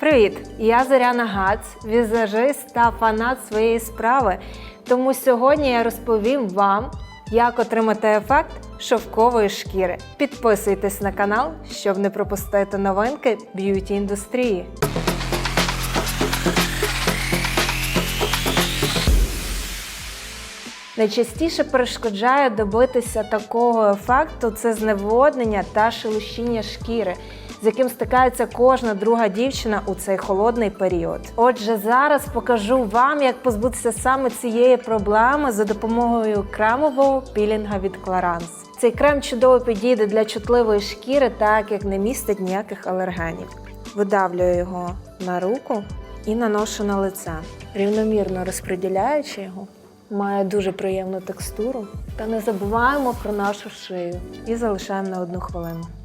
Привіт! Я ЗорянаГац, візажист та фанат своєї справи. Тому сьогодні я розповім вам, як отримати ефект шовкової шкіри. Підписуйтесь на канал, щоб не пропустити новинки б'юті індустрії. Найчастіше перешкоджає добитися такого ефекту це зневоднення та шелушіння шкіри, з яким стикається кожна друга дівчина у цей холодний період. Отже, зараз покажу вам, як позбутися саме цієї проблеми за допомогою кремового пілінга від Clarins. Цей крем чудово підійде для чутливої шкіри, так як не містить ніяких алергенів. Видавлюю його на руку і наношу на лице, рівномірно розподіляючи його має дуже приємну текстуру. Та не забуваємо про нашу шию і залишаємо на одну хвилину.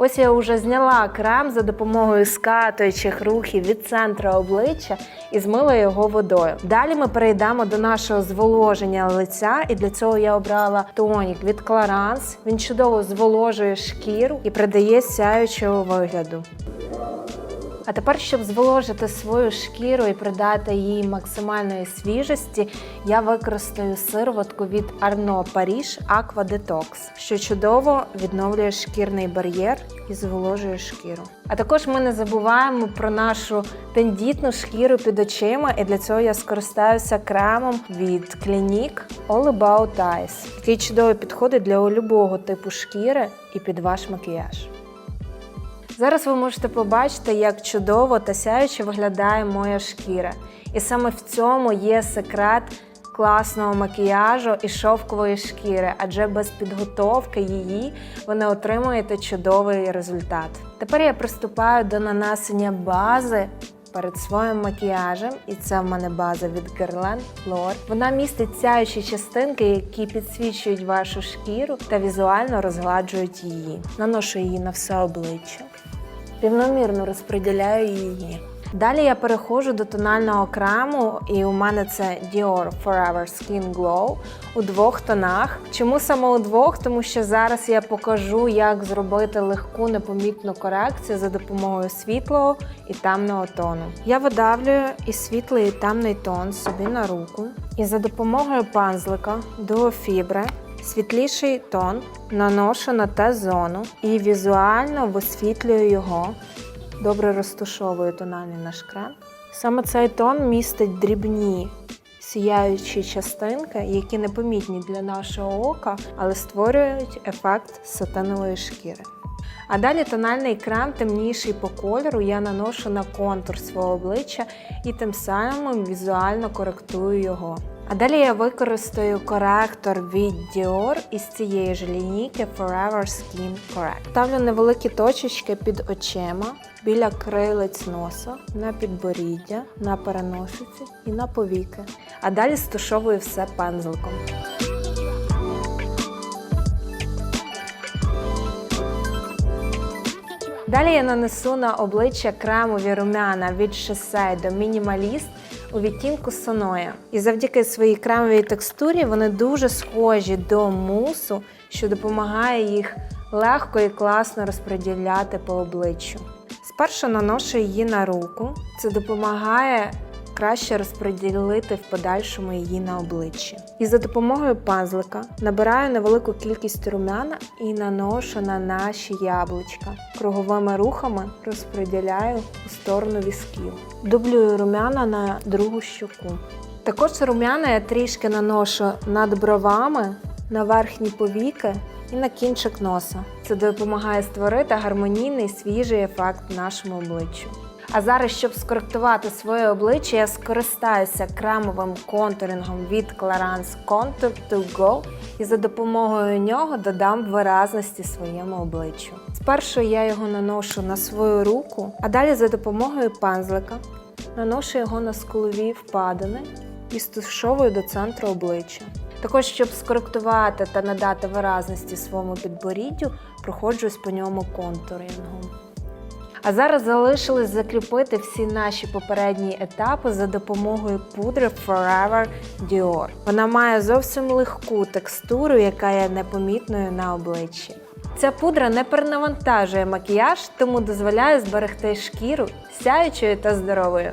Ось я вже зняла крем за допомогою скатуючих рухів від центру обличчя і змила його водою. Далі ми перейдемо до нашого зволоження лиця, і для цього я обрала тонік від Clarins. Він чудово зволожує шкіру і придає сяючого вигляду. А тепер, щоб зволожити свою шкіру і придати їй максимальної свіжості, я використаю сироватку від Arno Paris Aqua Detox, що чудово відновлює шкірний бар'єр і зволожує шкіру. А також ми не забуваємо про нашу тендітну шкіру під очима, і для цього я скористаюся кремом від Clinique All About Eyes, який чудово підходить для любого типу шкіри і під ваш макіяж. Зараз ви можете побачити, як чудово та сяюче виглядає моя шкіра. І саме в цьому є секрет класного макіяжу і шовкової шкіри, адже без підготовки її ви не отримуєте чудовий результат. Тепер я приступаю до нанесення бази. Перед своїм макіяжем, і це в мене база від Guerlain Flor. Вона містить сяючі частинки, які підсвічують вашу шкіру та візуально розгладжують її. Наношу її на все обличчя рівномірно розподіляю її. Далі я переходжу до тонального крему, і у мене це Dior Forever Skin Glow у двох тонах. Чому саме у двох? Тому що зараз я покажу, як зробити легку непомітну корекцію за допомогою світлого і темного тону. Я видавлюю і світлий і темний тон собі на руку, і за допомогою пензлика до фібри світліший тон наношу на Т-зону і візуально висвітлюю його, добре розташовую тональний наш крем. Саме цей тон містить дрібні сіяючі частинки, які непомітні для нашого ока, але створюють ефект сатинової шкіри. А далі тональний крем, темніший по кольору, я наношу на контур свого обличчя і тим самим візуально коректую його. А далі я використаю коректор від Dior із цієї ж лінійки Forever Skin Correct. Ставлю невеликі точечки під очима, біля крилиць носа, на підборіддя, на переносиці і на повіки. А далі стушовую все пензликом. Далі я нанесу на обличчя кремові румяна від Shiseido Minimalist у відтінку Соноя. І завдяки своїй кремовій текстурі вони дуже схожі до мусу, що допомагає їх легко і класно розподіляти по обличчю. Спершу наношу її на руку. Це допомагає краще розподілити в подальшому її на обличчі. І за допомогою пензлика набираю невелику кількість румяна і наношу на наші яблучка. Круговими рухами розподіляю у сторону візків. Дублюю румяна на другу щоку. Також румяна я трішки наношу над бровами, на верхні повіки і на кінчик носа. Це допомагає створити гармонійний свіжий ефект нашому обличчю. А зараз, щоб скоректувати своє обличчя, я скористаюся кремовим контурингом від Clarins Contour to Go і за допомогою нього додам виразності своєму обличчю. Спершу я його наношу на свою руку, а далі за допомогою пензлика наношу його на скулові впадини і стушовую до центру обличчя. Також, щоб скоректувати та надати виразності своєму підборіддю, проходжусь по ньому контурингом. А зараз залишилось закріпити всі наші попередні етапи за допомогою пудри Forever Dior. Вона має зовсім легку текстуру, яка є непомітною на обличчі. Ця пудра не перенавантажує макіяж, тому дозволяє зберегти шкіру сяючою та здоровою.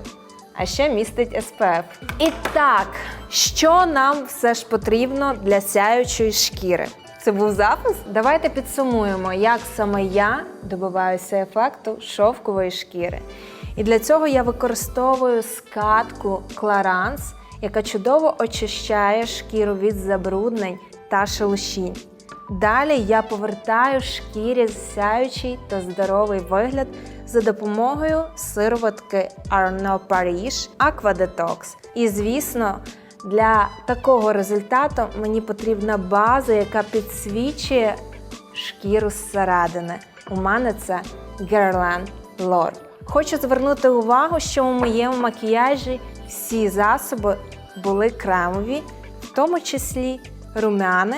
А ще містить SPF. І так, що нам все ж потрібно для сяючої шкіри? Це був запис? Давайте підсумуємо, як саме я добиваюся ефекту шовкової шкіри. І для цього я використовую скатку Clarins, яка чудово очищає шкіру від забруднень та шелушінь. Далі я повертаю шкірі сяючий та здоровий вигляд за допомогою сироватки Arnaud Paris Aqua Detox. І звісно, для такого результату мені потрібна база, яка підсвічує шкіру зсередини. У мене це Guerlain Lore. Хочу звернути увагу, що у моєму макіяжі всі засоби були кремові, в тому числі румяни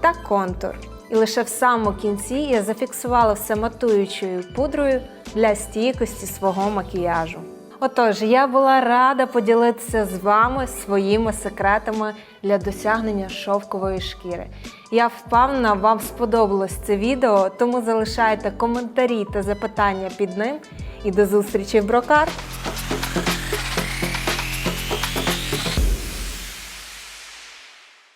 та контур. І лише в самому кінці я зафіксувала все матуючою пудрою для стійкості свого макіяжу. Отож, я була рада поділитися з вами своїми секретами для досягнення шовкової шкіри. Я впевнена, вам сподобалось це відео, тому залишайте коментарі та запитання під ним. І до зустрічі в брокар!